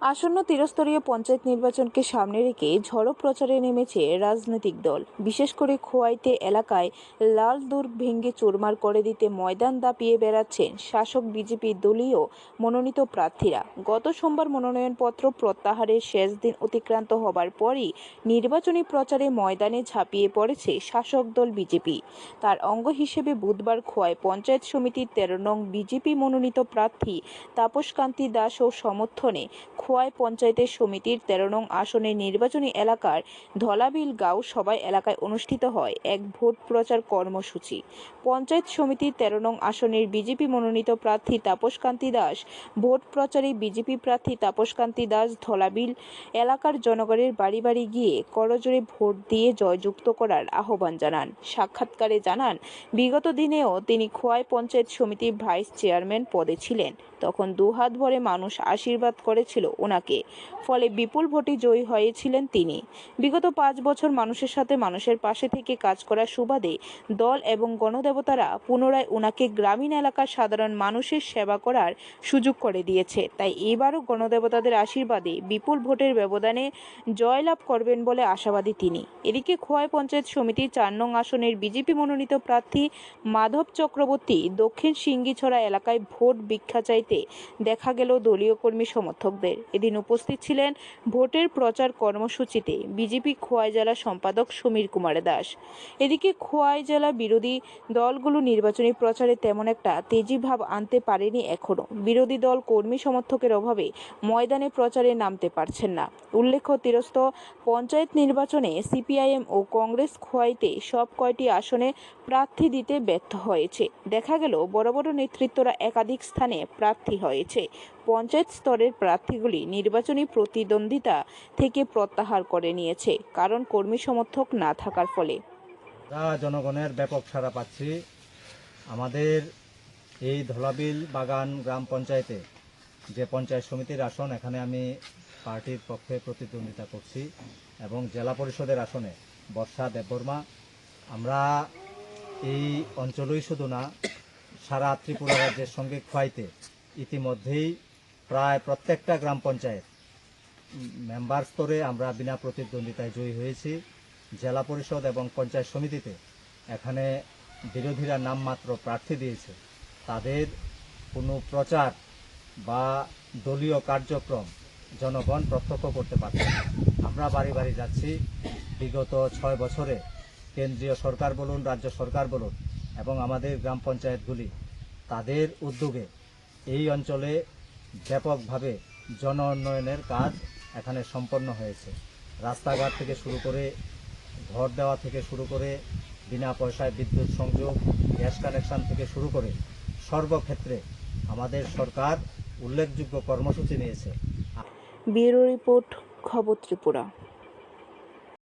আসন্ন ত্রিস্তরীয় পঞ্চায়েত নির্বাচনকে সামনে রেখে ঝড়ো প্রচারে নেমেছে রাজনৈতিক দল। বিশেষ করে খোয়াইতে এলাকায় লাল দূর ভেঙে চুরমার করে দিতে ময়দান দাপিয়ে বেড়াচ্ছেন শাসক বিজেপি দলীয় মনোনীত প্রার্থীরা। গত সোমবার মনোনয়নপত্র প্রত্যাহারের শেষ দিন অতিক্রান্ত হবার পরই নির্বাচনী প্রচারে ময়দানে ঝাঁপিয়ে পড়েছে শাসক দল বিজেপি। তার অঙ্গ হিসেবে বুধবার খোয়াই পঞ্চায়েত সমিতির তেরো নং বিজেপি মনোনীত প্রার্থী তাপসকান্তি দাস ও সমর্থনে খোয়াই পঞ্চায়েতের সমিতির তেরো নং আসনের নির্বাচনী এলাকার ধলাবিল গাঁও সবাই এলাকায় অনুষ্ঠিত হয় এক ভোট প্রচার কর্মসূচি। পঞ্চায়েত সমিতির তেরো নং আসনের বিজেপি মনোনীত প্রার্থী তাপসকান্তি দাস, ভোট প্রচারে বিজেপি প্রার্থী তাপসকান্তি দাস ধলাবিল এলাকার জনগণের বাড়ি বাড়ি গিয়ে করজোরে ভোট দিয়ে জয়যুক্ত করার আহ্বান জানান। সাক্ষাৎকারে জানান, বিগত দিনেও তিনি খোয়াই পঞ্চায়েত সমিতির ভাইস চেয়ারম্যান পদে ছিলেন। তখন দুহাত ভরে মানুষ আশীর্বাদ করেছিল ওনাকে। ফলে বিপুল ভোটে জয়ী হয়েছিলেন তিনি। বিগত পাঁচ বছর মানুষের সাথে মানুষের পাশে থেকে কাজ করার সুবাদে দল এবং গণদেবতারা পুনরায় ওনাকে গ্রামীণ এলাকার সাধারণ মানুষের সেবা করার সুযোগ করে দিয়েছে। তাই এবারও গণদেবতাদের আশীর্বাদে বিপুল ভোটের ব্যবধানে জয়লাভ করবেন বলে আশাবাদী তিনি। এদিকে খোয়াই পঞ্চায়েত সমিতির চার নং আসনের বিজেপি মনোনীত প্রার্থী মাধব চক্রবর্তী দক্ষিণ সিঙ্গিছড়া এলাকায় ভোট ভিক্ষা চাইতে দেখা গেল দলীয় কর্মী সমর্থকদের। এদিন উপস্থিত ছিলেন ভোটের প্রচার কর্মসূচিতে বিজেপি খোয়াই জেলা সম্পাদক সমীর কুমার দাস। এদিকে খোয়াই জেলা বিরোধী দলগুলো নির্বাচনী প্রচারে তেমন একটা তেজি ভাব আনতে পারেনি এখনও বিরোধী দল কর্মী সমর্থকের অভাবে ময়দানে প্রচারে নামতে পারছেন না। উল্লেখ্য তীরস্থ পঞ্চায়েত নির্বাচনে সিপিআইএম ও কংগ্রেস খোয়াইতে সব কয়টি আসনে প্রার্থী দিতে ব্যর্থ হয়েছে। দেখা গেল, বড় বড় নেতৃত্বরা একাধিক স্থানে প্রার্থী হয়েছে। পঞ্চায়েত স্তরের প্রার্থীগুলি নির্বাচনী প্রতিদ্বন্দ্বিতা থেকে প্রত্যাহার করে নিয়েছে, কারণ কর্মী সমর্থক না থাকার ফলে। জনগণের ব্যাপক সাড়া পাচ্ছি। আমাদের এই ধলাবিল বাগান গ্রাম পঞ্চায়েতে যে পঞ্চায়েত সমিতির আসন, এখানে আমি পার্টির পক্ষে প্রতিদ্বন্দ্বিতা করছি এবং জেলা পরিষদের আসনে বর্ষা দেববর্মা, আমরা এই অঞ্চলই শুধু না, সারা ত্রিপুরা রাজ্যের সঙ্গে খোয়াইতে ইতিমধ্যেই প্রায় প্রত্যেকটা গ্রাম পঞ্চায়েত, মেম্বার স্তরে আমরা বিনা প্রতিদ্বন্দ্বিতায় জয়ী হয়েছি। জেলা পরিষদ এবং পঞ্চায়েত সমিতিতে এখানে বিরোধীরা নামমাত্র প্রার্থী দিয়েছে। তাদের কোনো প্রচার বা দলীয় কার্যক্রম জনগণ প্রত্যক্ষ করতে পারছে। আমরা বাড়ি বাড়ি যাচ্ছি। বিগত ছয় বছরে কেন্দ্রীয় সরকার বলুন, রাজ্য সরকার বলুন এবং আমাদের গ্রাম পঞ্চায়েতগুলি তাদের উদ্যোগে এই অঞ্চলে ব্যাপকভাবে জন উন্নয়নের কাজ এখানে সম্পন্ন হয়েছে। রাস্তাঘাট থেকে শুরু করে ঘর দেওয়া থেকে শুরু করে বিনা পয়সায় বিদ্যুৎ সংযোগ, গ্যাস কানেকশন থেকে শুরু করে সর্বক্ষেত্রে আমাদের সরকার উল্লেখযোগ্য কর্মসূচি নিয়েছে। ব্যুরো রিপোর্ট, খবর ত্রিপুরা।